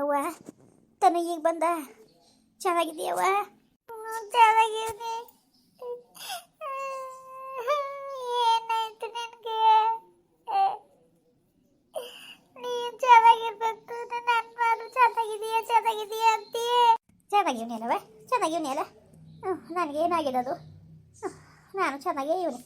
ಅವ್ವ ತನ ಈಗ ಬಂದ? ಚೆನ್ನಾಗಿದೆಯವ್ವ ಚೆನ್ನಾಗಿವ್ನಿ ಏನಾಯ್ತು ನಿನಗೆ? ನೀನ್ ಚೆನ್ನಾಗಿರ್ಬೇಕು, ನನ್ನ ಮಾರು ಚೆನ್ನಾಗಿದೆಯಾ, ಚೆನ್ನಾಗಿದೀಯ ಅಂತೀಯ? ಚೆನ್ನಾಗಿವ್ನಿಯಲ್ಲವ ಚೆನ್ನಾಗಿವ್ನಿಯಲ್ಲ? ಹ್ಞೂ ನನಗೇನಾಗಿರೋದು ನಾನು ಚೆನ್ನಾಗೇ ಇವನಿ.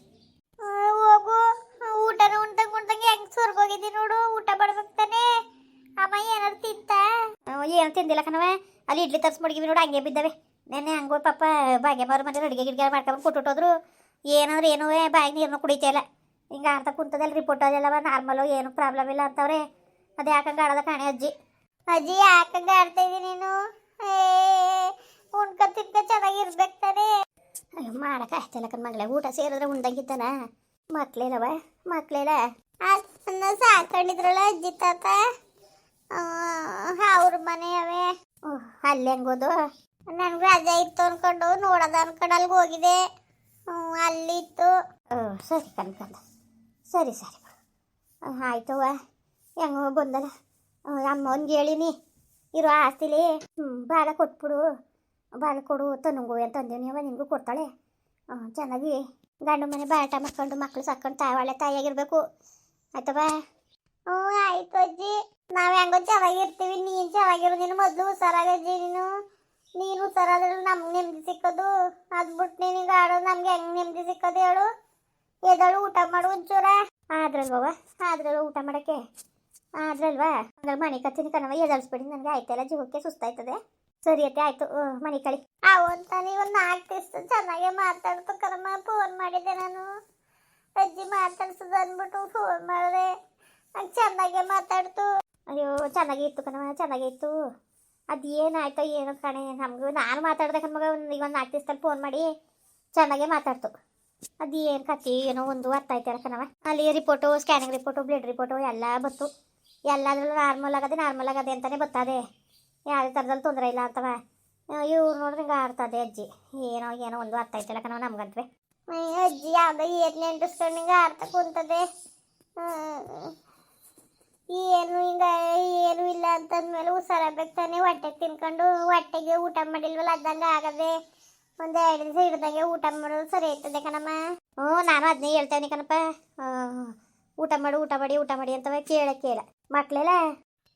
ಏನು ತಿಂದಿಲ್ಲ ಕಣವ ಅಲ್ಲಿ ಇಡ್ಲಿ ತರ್ಸಿ ಮಡಗಿವಿ ನೋಡಿ ಹಂಗೆ ಬಿದ್ದವೆ. ನೆನ್ನೆ ಹಂಗೋ ಪಾಪ ಬಾಗೆ ಮಾರು ಮನೆ ಅಡುಗೆ ಗಿಡ್ಗೆ ಮಾಡ್ಕೊಂಡು ಕೊಟ್ಟುಟ್ಟೋದ್ರು ಏನಾದ್ರು ಏನೋ ಬಾಯಿ ನೀರನ್ನು ಕುಡಿತಿಲ್ಲ ಹಿಂಗೆ ಅಂತ ಕುಂತದಲ್ಲಿ ರಿಪೋರ್ಟ್ ಅದೆಲ್ಲವ ನಾರ್ಮಲು ಏನು ಪ್ರಾಬ್ಲಮ್ ಇಲ್ಲ ಅಂತವ್ರೆ. ಅದು ಯಾಕಂಗೆ ಆಡೋದ ಕಾಣೆ ಅಜ್ಜಿ. ಅಜ್ಜಿ ಯಾಕಂಗ ಆಡ್ತಾ ಇದ್ದೀನಿ ನೀನು? ಏ ಉಣ್ಕ ತಿನ್ಕ ಚೆನ್ನಾಗಿರ್ಬೇಕು ತಾನೇ. ಅಯ್ಯೋ ಮಾಡಕ್ಕೆ ಆಯ್ತಲ್ಲ ಕಣ್ ಮಗಳೇ. ಊಟ ಸೇರಿದ್ರೆ ಉಂಡಂಗಿದ್ದಾನ ಮಕ್ಳಿಲ್ಲವ ಮಕ್ಳಿಲ್ಲ ಸಾಕೊಂಡಿದ್ರಲ್ಲ ಅಜ್ಜಿ ತಾತ? ಅವ್ರ ಮನೆಯವೇ. ಓಹ್ ಅಲ್ಲಿ ಹೆಂಗೋದು? ನನ್ಗೆ ರಜೆ ಇತ್ತು ಅನ್ಕೊಂಡು, ನೋಡೋದ ಅನ್ಕೊಂಡು ಅಲ್ಲಿಗೆ ಹೋಗಿದೆ ಅಲ್ಲಿ ಇತ್ತು. ಸರಿ ಕಣ್ಕಂದ ಸರಿ ಸರಿ. ಆಯ್ತವ ಹೆಂಗೋ ಬಂದಲ್ಲ ಅಮ್ಮನಿಗೆ ಹೇಳಿನಿ ಇರೋ ಆಸ್ತಿಲಿ ಬಾಳ ಕೊಟ್ಬಿಡು. ಬಾಳ ಕೊಡು, ತನಗೂ ಅಂತ ಅಂದೀವಿ ನೀವು ನಿನಗೂ ಕೊಡ್ತಾಳೆ. ಚೆನ್ನಾಗಿ ಗಂಡು ಮನೆ ಬಾಟ ಮಾಡ್ಕೊಂಡು ಮಕ್ಕಳು ಸಾಕೊಂಡು ತಾಯಿ, ಒಳ್ಳೆ ತಾಯಿಯಾಗಿರ್ಬೇಕು. ಆಯ್ತವ ಹ್ಞೂ, ಆಯ್ತು ಅಜ್ಜಿ. ನಾವು ಹೆಂಗೋ ಚೆನ್ನಾಗಿರ್ತೀವಿ, ನೀನ್ ಚೆನ್ನಾಗಿರು, ನೀನು ಮೊದ್ಲು ಹುಷಾರಾಗಜ್ಜಿ ನೀನು. ನೀನು ಹುಷಾರಾದ್ರೆ ನಮ್ಗೆ ನೆಮ್ಮದಿ ಸಿಕ್ಕದು. ಅದ್ ಬಿಟ್ಟು ನಿನಗೆ ಆಡೋದು ನಮ್ಗೆ ಹೆಂಗ್ ನೆಮ್ಮದಿ ಸಿಕ್ಕದು ಹೇಳು. ಎದಳು ಊಟ ಮಾಡು ಒಂಚೂರ. ಆದ್ರಲ್ವ ಆದ್ರಲ್ವ ಊಟ ಮಾಡೋಕ್ಕೆ? ಆದ್ರಲ್ವಾ? ಅಂದ್ರೆ ಮನೆ ಕತ್ತೀನಿ ಕಣವ ಎದಳಿಸ್ಬೇಡಿ, ನನಗೆ ಆಯ್ತಲ್ಲ ಜೀವಕ್ಕೆ ಸುಸ್ತಾಯ್ತದೆ. ಸರಿ ಅತ್ತೆ, ಆಯ್ತು ಮನೆ ಕಳಿ. ಅವಂತ ನೀವು ನಾಲ್ಕು ದಿವಸ ಚೆನ್ನಾಗೆ ಮಾತಾಡ್ತು ಕರ್ಮ ಫೋನ್ ಮಾಡಿದ್ದೆ ನಾನು. ಅಜ್ಜಿ ಮಾತಾಡ್ಸೋದು ಅಂದ್ಬಿಟ್ಟು ಫೋನ್ ಮಾಡಿದೆ. ಹಂಗೆ ಚೆನ್ನಾಗೆ ಮಾತಾಡ್ತು. ಅಯ್ಯೋ ಚೆನ್ನಾಗೇ ಇತ್ತು ಕಣವ ಚೆನ್ನಾಗಿತ್ತು ಅದು ಏನಾಯ್ತೋ ಏನೋ ಕಣೆ, ನಮಗೂ ನಾನು ಮಾತಾಡ್ದೆ ಮಗ ಒಂದು ಈಗ ಒಂದು ನಾಲ್ಕು ದಿವಸದಲ್ಲಿ ಫೋನ್ ಮಾಡಿ ಚೆನ್ನಾಗೆ ಮಾತಾಡ್ತು. ಅದು ಏನು ಕತ್ತಿ ಏನೋ ಒಂದು ಅರ್ಥ ಆಯ್ತಾರ ಕಣವ ಅಲ್ಲಿ report scanning report blood report ಎಲ್ಲ ಬತ್ತು ಎಲ್ಲದ್ರಲ್ಲೂ ನಾರ್ಮಲ್ ಆಗದೆ ನಾರ್ಮಲ್ ಆಗದೆ ಅಂತಲೇ ಬರ್ತದೆ. ಯಾವುದೇ ಥರದಲ್ಲಿ ತೊಂದರೆ ಇಲ್ಲ ಅಂತವ. ಇವ್ರು ನೋಡ್ರಿ ಹಿಂಗೆ ಆಡ್ತದೆ ಅಜ್ಜಿ. ಏನೋ ಏನೋ ಒಂದು ಅರ್ಥ ಆಯ್ತಲ್ಲ ಕಣವ ನಮ್ಗಂತವೆ. ಅಜ್ಜಿ ಯಾವುದೋ ಏರ್ನೆ ಅಂಟಿಸ್ಕೊಂಡು ಹಿಂಗೆ ಆಡ್ತಾ ಕುಂತದೆ. ಏನು ಹಿಂಗ, ಏನು ಇಲ್ಲ ಅಂತಂದ್ಮೇಲೆ ಹುಷಾರಾಗ್ಬೇಕು ತಾನೆ. ಹೊಟ್ಟೆಗೆ ತಿನ್ಕೊಂಡು ಹೊಟ್ಟೆಗೆ ಊಟ ಮಾಡಿಲ್ವಲ್ಲ, ಅದಂಗೆ ಆಗದೆ ಒಂದು ಎರಡು ದಿವಸ ಹಿಡ್ದಂಗೆ ಊಟ ಮಾಡೋದು ಸರಿ ಆಯ್ತದೆ ಕಣಮ್ಮ. ಹ್ಞೂ, ನಾನು ಅದನ್ನೇ ಹೇಳ್ತೇನೆ ಕಣಪ್ಪ. ಊಟ ಮಾಡು, ಊಟ ಮಾಡಿ ಊಟ ಮಾಡಿ ಅಂತವ ಕೇಳ ಕೇಳ. ಮಕ್ಳೆಲ್ಲ?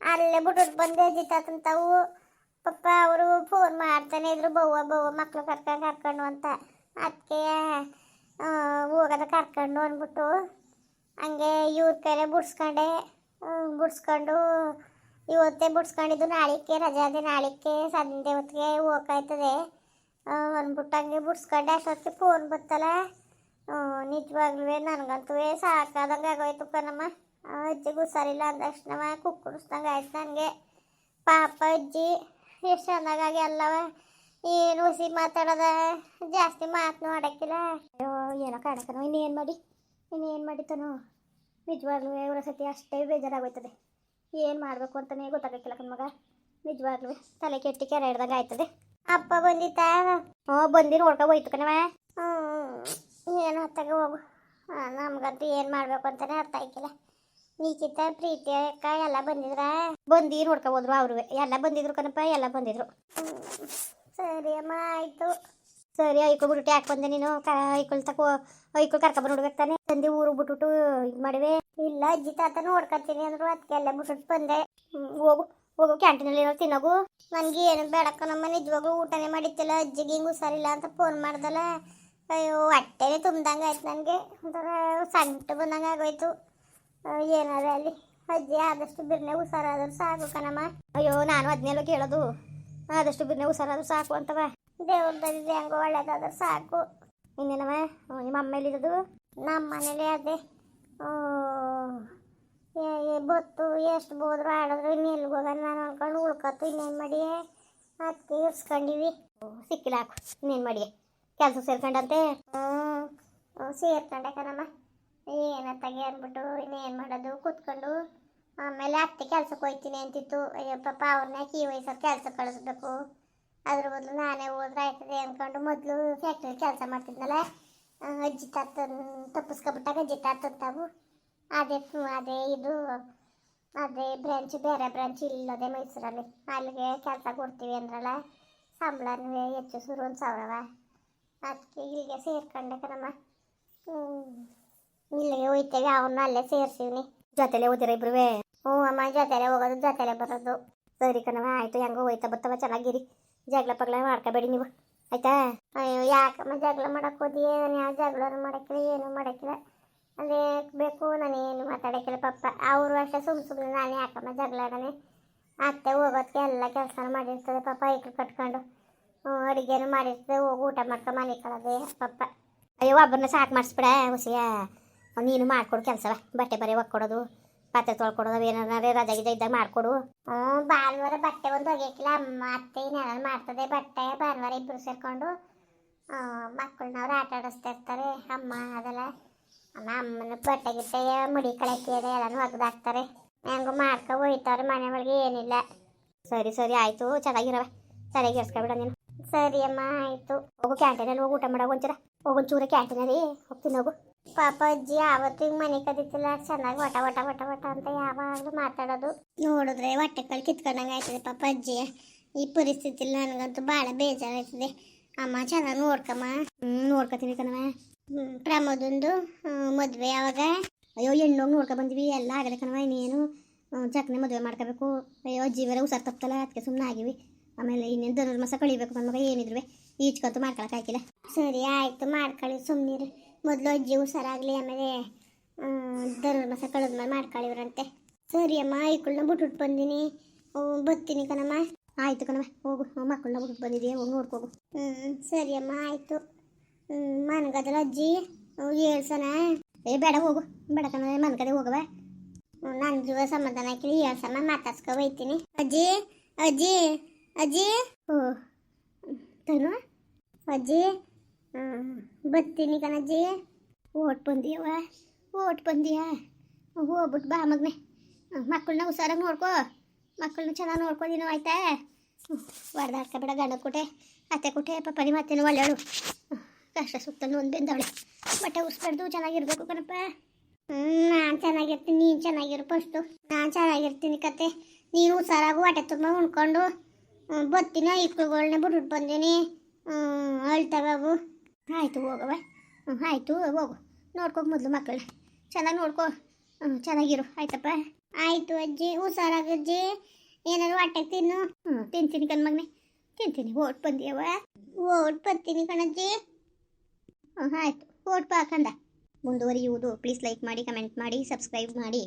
ಅಲ್ಲೇ ಬಿಟ್ಟು ಬಂದೆ ಜಿತ್ತಂತವು. ಪಪ್ಪ ಅವರು ಫೋನ್ ಮಾಡ್ತಾನೆ ಇದ್ರು, ಬವ್ವ ಬವ್ವ ಮಕ್ಳು ಕರ್ಕೊಂಡು ಕರ್ಕೊಂಡು ಅಂತ. ಅದಕ್ಕೆ ಹೋಗೋದ ಕರ್ಕೊಂಡು ಅಂದ್ಬಿಟ್ಟು ಹಂಗೆ ಇವ್ರ ಕೈಲೇ ಬಿಡ್ಸ್ಕೊಂಡೆ. ಬಿಡ್ಸ್ಕೊಂಡು ಇವತ್ತೇ ಬಿಡ್ಸ್ಕೊಂಡಿದ್ದು ನಾಳಿಕೆ ರಜಾದೆ ಅದೇ ನಾಳಿಕೆ ಸಂಜೆ ಹೊತ್ತಿಗೆ ಹೋಗಾಯ್ತದೆ. ಅಂದ್ಬಿಟ್ಟಂಗೆ ಬಿಡ್ಸ್ಕೊಂಡೆ ಅಷ್ಟೊತ್ತಿಗೆ ಫೋನ್ ಬತ್ತಲ್ಲ. ನಿಜವಾಗ್ಲೂ ನನಗಂತೂ ಸಾಕಾದಂಗೆ ಆಗೋಯ್ತು ಕಣಮ್ಮ. ಅಜ್ಜಿಗೆ ಹುಷಾರಿಲ್ಲ ಅಂದಕ್ಷಣ ಕುಕ್ಕುಡಿಸ್ದಂಗೆ ಆಯ್ತು ನನಗೆ. ಪಾಪ ಅಜ್ಜಿ, ಎಷ್ಟು ಚೆನ್ನಾಗಾಗಿ ಅಲ್ಲವ. ಏನು ಹುಸಿ ಮಾತಾಡೋದ? ಜಾಸ್ತಿ ಮಾತು ಆಡಕ್ಕಿಲ್ಲ. ಅಯ್ಯೋ, ಏನೋ ಕಾಣಕನೋ ಇನ್ನೇನು ಮಾಡಿ? ಇನ್ನೇನು ಮಾಡಿತನೋ ನಿಜವಾಗ್ಲೂ ಇವರ ಸತಿ ಅಷ್ಟೇ ಬೇಜಾರಾಗೋಯ್ತದೆ. ಏನು ಮಾಡಬೇಕು ಅಂತಲೇ ಗೊತ್ತಾಗಕ್ಕಿಲ್ಲ ಕಣ್ಮಗ ನಿಜವಾಗ್ಲೂ ತಲೆ ಕೆಟ್ಟಿ ಕೆರೆ ಹಿಡ್ದಂಗೆ ಆಯ್ತದೆ. ಅಪ್ಪ ಬಂದಿತ್ತ? ಹ್ಞೂ ಬಂದು ನೋಡ್ಕೊ ಹೋಯ್ತು ಕಣವ ಹ್ಞೂ ಏನು ಹತ್ತಾಗ ಹೋಗು. ಹಾಂ ನಮ್ಗಂತೂ ಏನು ಮಾಡಬೇಕು ಅಂತಲೇ ಅರ್ಥ ಆಯ್ಕಿಲ್ಲ ನೀಚಿತ ಪ್ರೀತಿ ಅಕ್ಕ ಎಲ್ಲ ಬಂದಿದ್ರ? ಬಂದು ನೋಡ್ಕೊ ಹೋದ್ರು ಅವ್ರು ಎಲ್ಲ ಬಂದಿದ್ರು ಕಣಪ್ಪ ಎಲ್ಲ ಬಂದಿದ್ರು. ಸರಿ ಅಮ್ಮ ಆಯಿತು. ಸರಿ ಐಕೊಳ್ ಬಿಟ್ಟು ಯಾಕೆ ಬಂದೆ ನೀನು? ಐಕೋಲ್ ಐಕೊಳ್ ತಕೋ ಕರ್ಕ ಕರ್ಕೊಬಂದು ನೋಡ್ಬೇಕು ತಾನೆ? ತಂದೆ ಊರು ಬಿಟ್ಬಿಟ್ಟು ಇದು ಮಾಡಿವೆ. ಇಲ್ಲ, ಅಜ್ಜಿ ತಾತ ನೋಡ್ಕೊತೀನಿ ಅಂದ್ರು ಅದಕ್ಕೆ ಎಲ್ಲ ಬಿಟ್ಬಿಟ್ಟು ಬಂದೆ. ಹೋಗು ಹೋಗು ಕ್ಯಾಂಟೀನಲ್ಲಿ ಏನೋ ತಿನ್ನೋಗು. ನನಗೆ ಏನು ಬೇಡಕ್ಕ ನಮ್ಮ ನಿಜವಾಗ್ಲೂ ಊಟನೇ ಮಾಡಿತ್ತಿಲ್ಲ, ಅಜ್ಜಿಗೆ ಹಿಂಗೆ ಹುಷಾರಿಲ್ಲ ಅಂತ ಫೋನ್ ಮಾಡ್ದಲ್ಲ. ಅಯ್ಯೋ ಹೊಟ್ಟೆನೇ ತುಂಬ್ದಂಗೆ ಆಯ್ತು ನನಗೆ. ಒಂಥರ ಸಂಕಟ ಬಂದಂಗೆ ಆಗೋಯ್ತು. ಏನಾರ ಅಲ್ಲಿ ಅಜ್ಜಿ ಆದಷ್ಟು ಬಿರ್ನೆ ಹುಷಾರಾದ್ರೂ ಸಾಕು ಕಣಮ್ಮ. ಅಯ್ಯೋ, ನಾನು ಅದನ್ನೆಲ್ಲ ಕೇಳೋದು. ಆದಷ್ಟು ಬಿರ್ನೆ ಹುಷಾರಾದ್ರು ಸಾಕು ಅಂತವ. ದೇವ್ರ ಬಂದಿದೆ ಹೆಂಗೋ ಒಳ್ಳೇದಾದ್ರೆ ಸಾಕು. ಇನ್ನೇನವ? ನಿಮ್ಮ ಅಮ್ಮ ಎಲ್ಲಿರೋದು ನಮ್ಮ ಮನೇಲಿ ಅದೇ. ಬತ್ತು ಎಷ್ಟು ಬೋದ್ರು ಆಡಿದ್ರು ಇನ್ನು ಎಲ್ಲಿಗೆ ಹೋಗೋಣ ನಾನು ಅನ್ಕೊಂಡು ಉಳ್ಕತ್ತು ಇನ್ನೇನು ಮಾಡಿ ಅದಕ್ಕೆ ಇರ್ಸ್ಕೊಂಡಿವಿ. ಸಿಕ್ಕಿಲ್ಲ ಹಾಕು ಇನ್ನೇನು ಮಾಡಿ ಕೆಲಸ ಸೇರ್ಕೊಂಡಂತೆ? ಹ್ಞೂ ಸೇರ್ಕೊಂಡೆ ಕಣಮ್ಮ. ಏನತ್ತಾಗೆ ಅಂದ್ಬಿಟ್ಟು ಇನ್ನೇನು ಮಾಡೋದು? ಕೂತ್ಕೊಂಡು ಆಮೇಲೆ ಅತ್ತೆ ಕೆಲ್ಸಕ್ಕೆ ಹೋಯ್ತೀನಿ ಅಂತಿತ್ತು. ಅಯ್ಯೋ ಪಾಪ ಅವ್ರನ್ನ ಕೀ ವಯಸ್ಸಲ್ಲಿ ಕೆಲಸ ಕಳಿಸ್ಬೇಕು? ಅದ್ರ ಬದಲು ನಾನೇ ಹೋದ್ರೆ ಆಯ್ತದೆ ಅಂದ್ಕೊಂಡು ಮೊದಲು ಫ್ಯಾಕ್ಟ್ರಿ ಕೆಲಸ ಮಾಡ್ತಿದ್ನಲ್ಲ ಅಜ್ಜಿ ತಾತ ತಪ್ಪಿಸ್ಕೊಬಿಟ್ಟಾಗ ಅಜ್ಜಿ ತಾತ ತಾವು. ಅದೇ ಅದೇ ಇದು, ಅದೇ ಬ್ರಾಂಚ್ ಬೇರೆ ಬ್ರಾಂಚ್ ಇಲ್ಲದೆ ಮೈಸೂರಲ್ಲಿ. ಅಲ್ಲಿಗೆ ಕೆಲಸ ಕೊಡ್ತೀವಿ ಅಂದ್ರಲ್ಲ, ಸಂಬಳನೂ ಹೆಚ್ಚು ಸುರು ಒಂದು ಸಾವಿರವ. ಅದಕ್ಕೆ ಇಲ್ಲಿಗೆ ಸೇರ್ಕೊಂಡೆ ಕಣಮ್ಮ ಇಲ್ಲಿಗೆ ಹೋಯ್ತೇವೆ ಅವನ್ನ ಅಲ್ಲೇ ಸೇರ್ಸಿವ್ನಿ. ಜೊತೆಲೆ ಓದಿರ ಇಬ್ರುವೆ? ಹ್ಞೂ ಅಮ್ಮ, ಜೊತೆಲೆ ಹೋಗೋದು, ಜೊತೆಲೆ ಬರೋದು. ಸರಿ ಕಣವ ಆಯಿತು, ಹೆಂಗೋ ಹೋಯ್ತಾ ಬರ್ತವ ಚೆನ್ನಾಗಿರಿ. ಜಗಳ ಪಗಳ ಮಾಡ್ಕೋಬೇಡಿ ನೀವು. ಆಯ್ತಾ? ಅಯ್ಯೋ, ಯಾಕಮ್ಮ ಜಗಳ ಮಾಡಕ್ಕೆ ಹೋದಿ ನಾನು ಯಾವ ಜಗಳ ಮಾಡಕ್ಕಿಲ್ಲ, ಏನು ಮಾಡಕ್ಕಿಲ್ಲ. ಅದೇ ಬೇಕು, ನಾನು ಏನು ಮಾತಾಡಕ್ಕಿಲ್ಲ ಪಾಪ. ಅವರು ಅಷ್ಟೇ ಸುಮ್ ಸುಮ್ಮನೆ ನಾನು ಯಾಕಮ್ಮ ಜಗಳ ಆಡನೆ ಅತ್ತೆ ಹೋಗೋದಕ್ಕೆ ಎಲ್ಲ ಕೆಲಸ ಮಾಡಿರ್ತದೆ ಪಾಪ, ಐಕ್ಳು ಕಟ್ಕೊಂಡು. ಅಡುಗೆನೂ ಮಾಡಿರ್ತದೆ, ಹೋಗಿ ಊಟ ಮಾಡ್ಕೊಂಡು ಮನೆ ಕಳದೆ ಪಾಪ. ಅಯ್ಯೋ, ಒಬ್ಬರನ್ನ ಸಾಕು ಮಾಡಿಸ್ಬಿಡ, ಹುಸಿಯ. ನೀನು ಮಾಡ್ಕೊಡು ಕೆಲಸವ, ಬಟ್ಟೆ ಬರೆ ಒಕ್ಕೊಡೋದು. ಪಾತ್ರೆ ತೊಳ್ಕೊಡೋದು ಏನಾರ ರಜೆ ಗಿಜೆ ಮಾಡಿಕೊಡು. ಹ್ಞೂ ಭಾನುವಾರ ಬಟ್ಟೆ ಒಂದು ಒಗೆಯಕ್ಕಿಲ್ಲ ಅಮ್ಮ, ಅತ್ತೆ ಏನಾದ್ರು ಮಾಡ್ತದೆ ಬಟ್ಟೆ. ಭಾನುವಾರ ಇಬ್ಬರು ಸೇರಿಕೊಂಡು ಮಕ್ಕಳನ್ನವ್ರು ಆಟ ಆಡಿಸ್ತಾ ಇರ್ತಾರೆ. ಅಮ್ಮ ಅದೆಲ್ಲ, ಅಮ್ಮ, ಅಮ್ಮನ ಬಟ್ಟೆ ಗಿಟ್ಟೆ ಮುಡಿ ಕಳಕ್ಕೆ ಅದೆ ಎಲ್ಲನೂ ಒಗ್ದಾಕ್ತಾರೆ. ಹೆಂಗೋ ಮಾಡ್ಕೊ ಹೋಯ್ತವ್ರೆ ಮನೆ ಒಳಗೆ, ಏನಿಲ್ಲ. ಸರಿ ಸರಿ, ಆಯಿತು. ಚೆನ್ನಾಗಿರವ ಸರಿಯಾಗಿ ಇರ್ಸ್ಕೊಬಿಡ ನೀನು. ಸರಿ, ಅಮ್ಮ, ಆಯಿತು. ಹೋಗು, ಕ್ಯಾಂಟೀನಲ್ಲಿ ಹೋಗಿ, ಊಟ ಮಾಡೋ ಒಂಚೂರ. ಹೋಗೊಂಚೂರ ಕ್ಯಾಂಟೀನಲ್ಲಿ ಹೋಗ್ತೀನಿ, ಹೋಗು. ಪಾಪ ಅಜ್ಜಿ ಯಾವತ್ತು ಹಿಂಗೆ ಮನೆ ಕದಿತಿಲ್ಲ ಚೆನ್ನಾಗಿ ವಟ ವಟ ವಟ ವಟ ಅಂತ ಯಾವಾಗಲೂ ಮಾತಾಡೋದು. ನೋಡಿದ್ರೆ ಹೊಟ್ಟೆ ಕಳ್ ಕಿತ್ಕೊಂಡಂಗ ಆಯ್ತದೆ ಪಾಪ ಅಜ್ಜಿ ಈ ಪರಿಸ್ಥಿತಿಲಿ ನನಗಂತೂ ಭಾಳ ಬೇಜಾರಾಯ್ತದೆ. ಅಮ್ಮ ಚೆನ್ನಾಗಿ ನೋಡ್ಕಮ್ಮ. ಹ್ಞೂ ನೋಡ್ಕೊತೀನಿ ಕಣವ ಹ್ಮ್, ಪ್ರಮೋದೊಂದು ಮದುವೆ ಯಾವಾಗ? ಅಯ್ಯೋ ಹೆಣ್ಣು ನೋಡ್ಕೊ ಬಂದ್ವಿ. ಎಲ್ಲ ಆಗಲಿ ಕಣವ ಇನ್ನೇನು. ಚಕ್ನೆ ಮದುವೆ ಮಾಡ್ಕೋಬೇಕು. ಅಯ್ಯೋ ಅಜ್ಜಿ ಬೇರೆ ಹುಷಾರು ತಪ್ಪಲ್ಲ ಅದಕ್ಕೆ ಸುಮ್ಮನೆ ಆಗಿವಿ. ಆಮೇಲೆ ಇನ್ನೇನು ಧನುರ್ಮಾಸ ಕಳಿಬೇಕು ನನ್ನ ಮಗ ಏನಿದ್ರು ಈಚ್ಕಂತೂ ಮಾಡ್ಕೊಳಕ್ ಹಾಕಿಲ್ಲ. ಸರಿ ಆಯಿತು ಮಾಡ್ಕೊಳ್ಳಿ. ಸುಮ್ಮನಿರು ಮೊದಲು ಅಜ್ಜಿ ಹುಷಾರಾಗಲಿ ಆಮೇಲೆ ಧನುರ್ಮಾಸ ಕಳೆದ್ಮೇಲೆ ಮಾಡ್ಕೊಳ್ಳಿವ್ರಂತೆ ಸರಿ ಅಮ್ಮ ಐಕಳನ್ನ ಬಿಟ್ಬಿಟ್ಟು ಬಂದೀನಿ. ಬರ್ತೀನಿ ಕಣಮ್ಮ. ಆಯಿತು ಕಣಮ್ಮ, ಹೋಗು. ಮಕ್ಕಳನ್ನ ಬಿಟ್ಟು ಬಂದಿದ್ದೀಯ ಹೋಗಿ ನೋಡ್ಕೋಗು ಹ್ಞೂ, ಸರಿ ಅಮ್ಮ, ಆಯಿತು. ಹ್ಞೂ ಮನ್ಗದಲ್ಲ ಅಜ್ಜಿ. ಹೇಳ್ಸನ ಏ, ಬೇಡ, ಹೋಗು. ಬೇಡ ಕಣ, ಮನ್ ಕಡೆ ಹೋಗವ. ನನ್ನ ಜೀವ ಸಮಾಧಾನ ಹಾಕಿರಿ ಹೇಳ್ಸಮ್ಮ, ಮಾತಾಡ್ಸ್ಕೊ ಹೋಯ್ತೀನಿ. ಅಜ್ಜಿ ಅಜ್ಜಿ ಅಜ್ಜಿ. ಓ, ತನು? ಅಜ್ಜಿ ಹ್ಮ್, ಬರ್ತೀನಿ ಕಣಜ್ಜಿ. Vote ಬಂದಿಯವ vote ಬಂದಿಯ? ಹೋಗ್ಬಿಟ್ಟು ಬಾ ಮಗನೆ. ಮಕ್ಕಳನ್ನ ಹುಷಾರಾಗಿ ನೋಡ್ಕೋ. ಮಕ್ಕಳನ್ನ ಚೆನ್ನಾಗಿ ನೋಡ್ಕೋ ನೀನು ಆಯ್ತಾ? ಹೊಡೆದಾಡ್ಕೋಬೇಡ ಗಂಡ ಕೊಟ್ಟೆ ಅತ್ತೆ ಕೊಟ್ಟೆ ಪಪ್ಪನಿ ಮತ್ತೇನು ಒಳ್ಳೆಯಳು ಕಷ್ಟ ಸುತ್ತಲೂ ಒಂದು ಬೆಂದವಳೆ. ಬಟ್ಟೆ ಉಸ್ಬಾರ್ದು ಚೆನ್ನಾಗಿರ್ಬೇಕು ಕಣಪ್ಪ. ನಾನು ಚೆನ್ನಾಗಿರ್ತೀನಿ ನೀನು ಚೆನ್ನಾಗಿರು ಫಸ್ಟು. ನಾನು ಚೆನ್ನಾಗಿರ್ತೀನಿ ಕತೆ ನೀನು ಹುಷಾರಾಗು ಹೊಟ್ಟೆ ತುಂಬ ಉಣ್ಕೊಂಡು. ಬರ್ತೀನಿ ಇಕ್ಕಳುಗಳನ್ನ ಬಿಟ್ಬಿಟ್ಟು ಬಂದೀನಿ. ಅಳ್ತಾ ಅವು ಆಯಿತು ಹೋಗವ ಹ್ಞೂ ಆಯಿತು ಹೋಗು ನೋಡ್ಕೋ ಮೊದಲು ಮಕ್ಕಳು ಚೆನ್ನಾಗಿ ನೋಡ್ಕೋ ಹ್ಞೂ ಚೆನ್ನಾಗಿರು ಆಯ್ತಪ್ಪ ಆಯಿತು ಅಜ್ಜಿ ಹುಷಾರಾಗಿ ಅಜ್ಜಿ ಏನಾದ್ರು ಹೊಟ್ಟೆಗೆ ತಿನ್ನು ಹ್ಞೂ ತಿಂತೀನಿ ಕಣ್ ಮಗನೆ ತಿಂತೀನಿ ಓಟ್ ಬಂದಿಯವ ಓಟ್ ಬರ್ತೀನಿ ಕಣಜ್ಜಿ ಹ್ಞೂ ಆಯಿತು ಓಟ್ ಪಾಕಂದ ಮುಂದುವರಿಯುವುದು ಪ್ಲೀಸ್ ಲೈಕ್ ಮಾಡಿ ಕಮೆಂಟ್ ಮಾಡಿ ಸಬ್ಸ್ಕ್ರೈಬ್ ಮಾಡಿ